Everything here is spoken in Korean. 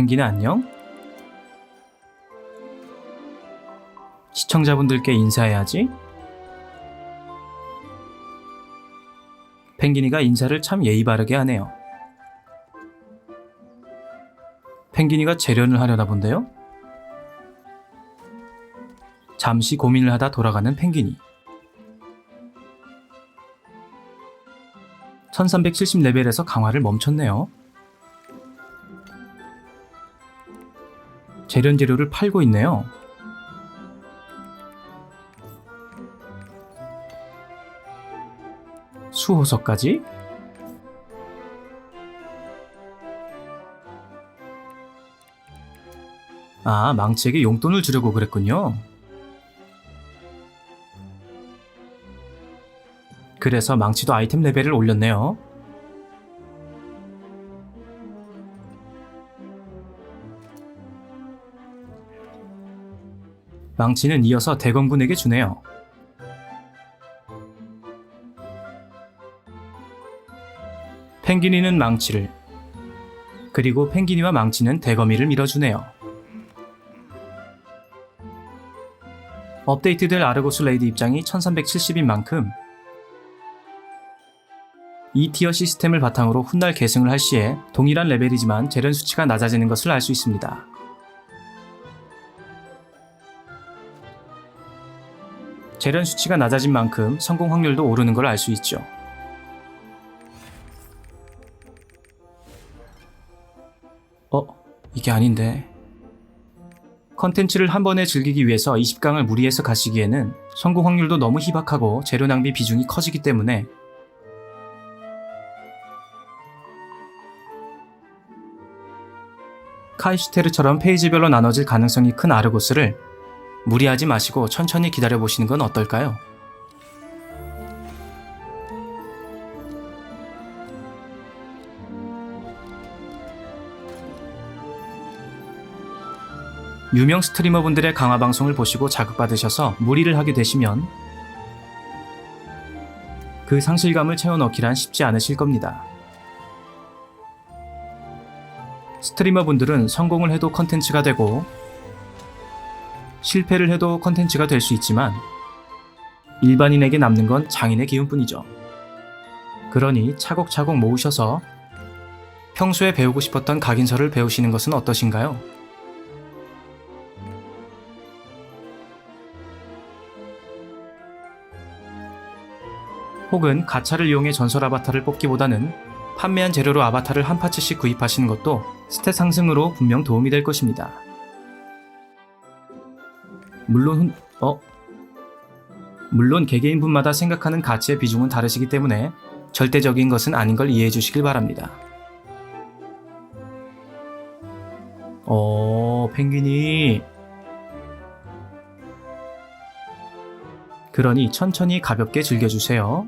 펭귄아 안녕? 시청자분들께 인사해야지. 펭귄이가 인사를 참 예의 바르게 하네요. 펭귄이가 재련을 하려나 본데요? 잠시 고민을 하다 돌아가는 펭귄이. 1370레벨에서 강화를 멈췄네요. 재련 재료를 팔고 있네요. 수호석까지? 아, 망치에게 용돈을 주려고 그랬군요. 그래서 망치도 아이템 레벨을 올렸네요. 망치는 이어서 대검군에게 주네요. 펭귄이는 망치를, 그리고 펭귄이와 망치는 대거미를 밀어주네요. 업데이트될 아르고스 레이드 입장이 1370인 만큼 이 티어 시스템을 바탕으로 훗날 계승을 할 시에 동일한 레벨이지만 재련 수치가 낮아지는 것을 알 수 있습니다. 재련 수치가 낮아진 만큼 성공 확률도 오르는 걸 알 수 있죠. 어, 이게 아닌데. 컨텐츠를 한 번에 즐기기 위해서 20강을 무리해서 가시기에는 성공 확률도 너무 희박하고 재료 낭비 비중이 커지기 때문에 카이슈테르처럼 페이지별로 나눠질 가능성이 큰 아르고스를 무리하지 마시고 천천히 기다려 보시는 건 어떨까요? 유명 스트리머분들의 강화 방송을 보시고 자극받으셔서 무리를 하게 되시면 그 상실감을 채워넣기란 쉽지 않으실 겁니다. 스트리머분들은 성공을 해도 컨텐츠가 되고 실패를 해도 컨텐츠가 될 수 있지만 일반인에게 남는 건 장인의 기운뿐이죠. 그러니 차곡차곡 모으셔서 평소에 배우고 싶었던 각인서를 배우시는 것은 어떠신가요? 혹은 가차를 이용해 전설 아바타를 뽑기보다는 판매한 재료로 아바타를 한 파츠씩 구입하시는 것도 스탯 상승으로 분명 도움이 될 것입니다. 물론 훈- 어 물론 개개인분마다 생각하는 가치의 비중은 다르시기 때문에 절대적인 것은 아닌 걸 이해해 주시길 바랍니다. 어, 펭귄이 그러니 천천히 가볍게 즐겨주세요.